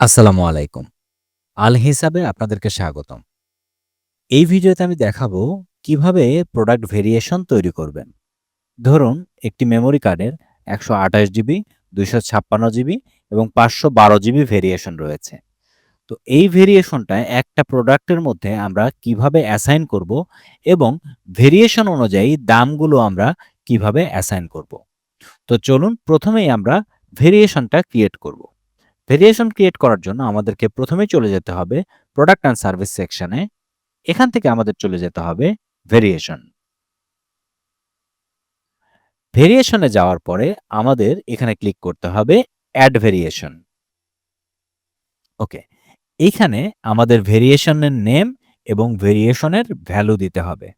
আসসালামু আলাইকুম। আল হিসাবে আপনাদেরকে স্বাগতম। এই ভিডিওতে আমি দেখাবো কীভাবে প্রোডাক্ট ভেরিয়েশন তৈরি করবেন। ধরুন একটি মেমোরি কার্ডের ১২৮ জিবি, ২৫৬ জিবি এবং ৫১২ জিবি ভেরিয়েশন রয়েছে। তো এই ভেরিয়েশনটা একটা প্রোডাক্টের মধ্যে আমরা কীভাবে অ্যাসাইন করব এবং ভেরিয়েশন অনুযায়ী দামগুলো আমরা কীভাবে অ্যাসাইন করব। তো চলুন প্রথমেই আমরা ভেরিয়েশনটা ক্রিয়েট করব। ভেরিয়েশন ক্রিয়েট করার জন্য আমাদেরকে প্রথমেই চলে যেতে হবে প্রোডাক্ট অ্যান্ড সার্ভিস সেকশনে। এখান থেকে আমাদের চলে যেতে হবে ভেরিয়েশন। ভেরিয়েশনে যাওয়ার পরে আমাদের এখানে ক্লিক করতে হবে অ্যাড ভেরিয়েশন। ওকে। এইখানে আমাদের ভেরিয়েশনের নেম এবং ভেরিয়েশনের ভ্যালু দিতে হবে।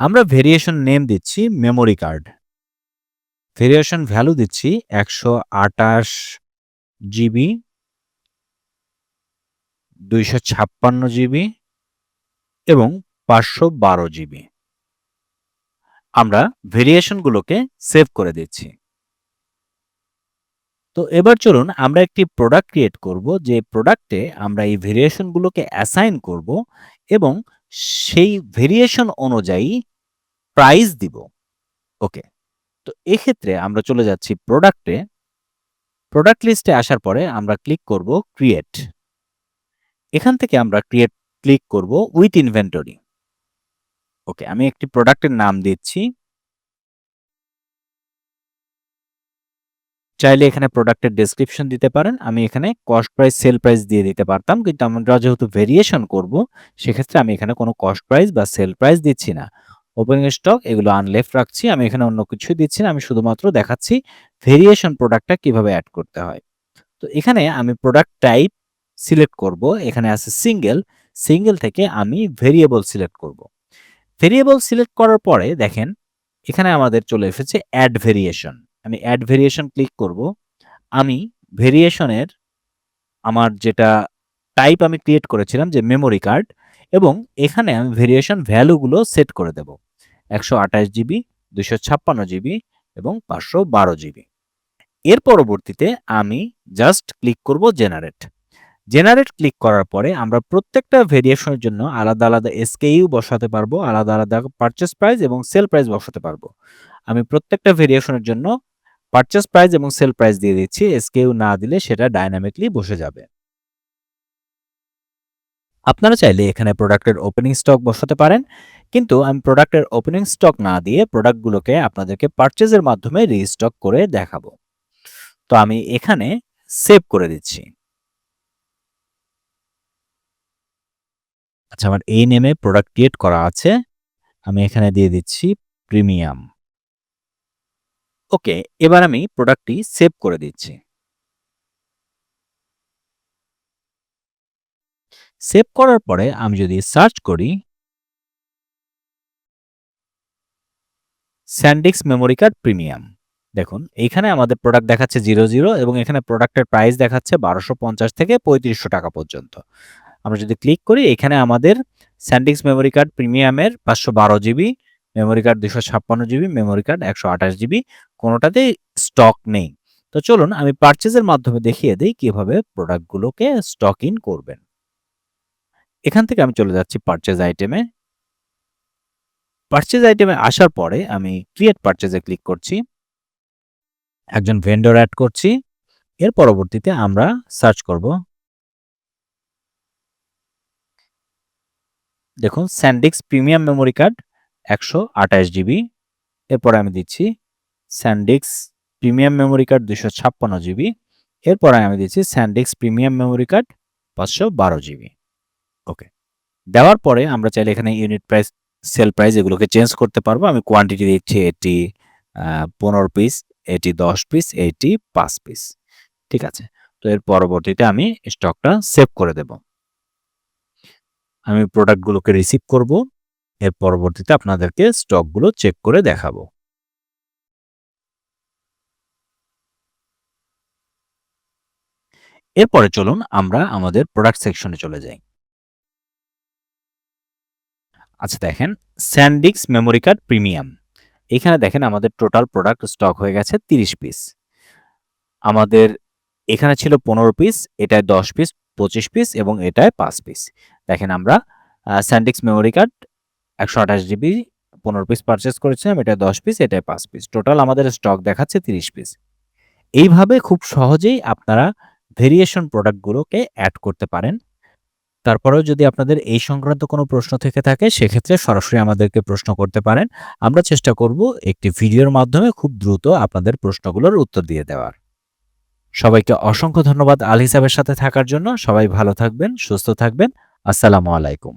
আমরা ভেরিয়েশন নেম দিচ্ছি মেমোরি কার্ড। ভেরিয়েশন ভ্যালু দিচ্ছি ১২৮ জিবি ২৫৬ জিবি এবং ৫১২ জিবি। আমরা ভেরিয়েশনগুলোকে সেভ করে দিচ্ছি। তো এবার চলুন আমরা একটি প্রোডাক্ট ক্রিয়েট করব, যে প্রোডাক্টে আমরা এই ভেরিয়েশনগুলোকে অ্যাসাইন করব এবং সেই ভেরিয়েশন অনুযায়ী প্রাইস দিব। ওকে। তো এক্ষেত্রে আমরা চলে যাচ্ছি প্রোডাক্টে। প্রোডাক্ট লিস্টে আসার পরে আমরা ক্লিক করব ক্রিয়েট। এখান থেকে আমরা ক্রিয়েট ক্লিক করব উইথ ইনভেন্টরি। ওকে, আমি একটি প্রোডাক্টের নাম দিচ্ছি। চাইলে এখানে প্রোডাক্টের ডেসক্রিপশন দিতে পারেন। আমি এখানে কস্ট প্রাইস, সেল প্রাইস দিয়ে দিতে পারতাম। কিন্তু আমরা যেহেতু ভেরিয়েশন করব, সেক্ষেত্রে আমি এখানে কোনো কস্ট প্রাইস বা সেল প্রাইস দিচ্ছি না। ওপেনিং স্টক এগুলো আনলেফট রাখছি। আমি এখানে অন্য কিছুই দিচ্ছি না। আমি শুধুমাত্র দেখাচ্ছি ভেরিয়েশন প্রোডাক্টটা কীভাবে অ্যাড করতে হয়। তো এখানে আমি প্রোডাক্ট টাইপ সিলেক্ট করব। এখানে আছে সিঙ্গেল। সিঙ্গেল থেকে আমি ভেরিয়েবল সিলেক্ট করব। ভেরিয়েবল সিলেক্ট করার পরে দেখেন এখানে আমাদের চলে এসেছে অ্যাড ভেরিয়েশন। আমি অ্যাড ভেরিয়েশন ক্লিক করব। আমি ভেরিয়েশনের আমার যেটা টাইপ আমি ক্রিয়েট করেছিলাম যে মেমোরি কার্ড এবং এখানে আমি ভেরিয়েশন ভ্যালুগুলো সেট করে দেব। ১২৮ জিবি, ২৫৬ জিবি এবং ৫১২ জিবি। এর পরবর্তীতে আমি জাস্ট ক্লিক করব জেনারেট। জেনারেট ক্লিক করার পরে আমরা প্রত্যেকটা ভেরিয়েশনের জন্য আলাদা, আলাদা এসকেইউ বসাতে পারব। আলাদা, আলাদা পারচেজ প্রাইস এবং সেল প্রাইস বসাতে পারব। আমি প্রত্যেকটা ভেরিয়েশনের জন্য পারচেজ প্রাইস এবং সেল প্রাইস দিয়ে দিচ্ছি। এসকেইউ না দিলে সেটা ডায়নামিকলি বসে যাবে। আপনারা চাইলে এখানে প্রোডাক্টের ওপেনিং স্টক বসাতে পারেন। কিন্তু আমি প্রোডাক্টের ওপেনিং স্টক না দিয়ে প্রোডাক্টগুলোকে আপনাদেরকে পারচেজের মাধ্যমে রিস্টক করে দেখাবো। তো আমি এখানে সেভ করে দিচ্ছি। আচ্ছা আমার এই নেমে প্রোডাক্ট ক্রিয়েট করা আছে। আমি এখানে দিয়ে দিচ্ছি প্রিমিয়াম। ওকে, এবার আমি প্রোডাক্টটি সেভ করে দিচ্ছি। সেভ করার পরে আমি যদি সার্চ করি স্যান্ডিক্স মেমোরি কার্ড প্রিমিয়াম। দেখুন এইখানে আমাদের প্রোডাক্ট দেখাচ্ছে 00 এবং এখানে প্রোডাক্টের প্রাইস দেখাচ্ছে ১২৫০ থেকে ৳৩৫০০ টাকা পর্যন্ত। আমরা যদি ক্লিক করি এখানে আমাদের স্যান্ডিক্স মেমোরি কার্ড প্রিমিয়ামের ৫১২ GB, memory card ২৫৬ GB, memory card ১২৮ GB কোনোটাতেই stock নেই। তো চলুন আমি পারচেজের মাধ্যমে দেখিয়ে দিই কীভাবে প্রোডাক্টগুলোকে স্টক ইন করবেন। এখান থেকে আমি চলে যাচ্ছি পারচেজ আইটেমে। পারচেজ আইটেমে আসার পরে আমি ক্রিয়েট পারচেজে ক্লিক করছি। একজন ভেন্ডর অ্যাড করছি। এর পরবর্তীতে আমরা সার্চ করব। দেখুন SanDisk premium memory card ১২৮ GB. এরপরে আমি দিচ্ছি SanDisk premium memory card ২৫৬ GB. এরপরে আমি দিচ্ছি SanDisk premium memory card ৫১২ GB. Okay. দেওয়ার পরে আমরা চাইলে এখানে ইউনিট প্রাইস, সেল প্রাইস এগুলোকে চেঞ্জ করতে পারব। আমি কোয়ান্টিটি দিচ্ছি এটি ১৫ পিস, এটি ১০ পিস, এটি ৫ পিস। ঠিক আছে? তো এর পরবর্তীতে আমি স্টকটা সেভ করে দেব। আমি প্রোডাক্টগুলোকে রিসিভ করব। এর পরবর্তীতে আপনাদেরকে স্টকগুলো চেক করে দেখাবো। এরপরে চলুন আমরা আমাদের প্রোডাক্ট সেকশনে চলে যাই। আচ্ছা দেখেন স্যান্ডিক্স মেমোরি কার্ড প্রিমিয়াম। এখানে দেখেন আমাদের টোটাল প্রোডাক্ট স্টক হয়ে গেছে ৩০ পিস। আমাদের এখানে ছিল ১৫ পিস, এটায় ১০ পিস, ২৫ পিস এবং এটায় পাঁচ পিস। দেখেন আমরা SanDisk memory card ১২৮ GB ১৫ piece purchase করেছিলাম। এটায় 10 পিস, এটায় ৫ পিস। টোটাল আমাদের স্টক দেখাচ্ছে ৩০ পিস। এইভাবে খুব সহজেই আপনারা ভেরিয়েশন প্রোডাক্টগুলোকে অ্যাড করতে পারেন। তারপরেও যদি আপনাদের এই সংক্রান্ত কোনো প্রশ্ন থেকে থাকে সেক্ষেত্রে সরাসরি আমাদেরকে প্রশ্ন করতে পারেন। আমরা চেষ্টা করব একটি ভিডিওর মাধ্যমে খুব দ্রুত আপনাদের প্রশ্নগুলোর উত্তর দিয়ে দেওয়ার। সবাইকে অসংখ্য ধন্যবাদ আল হিসাবের সাথে থাকার জন্য। সবাই ভালো থাকবেন, সুস্থ থাকবেন। আসসালামু আলাইকুম।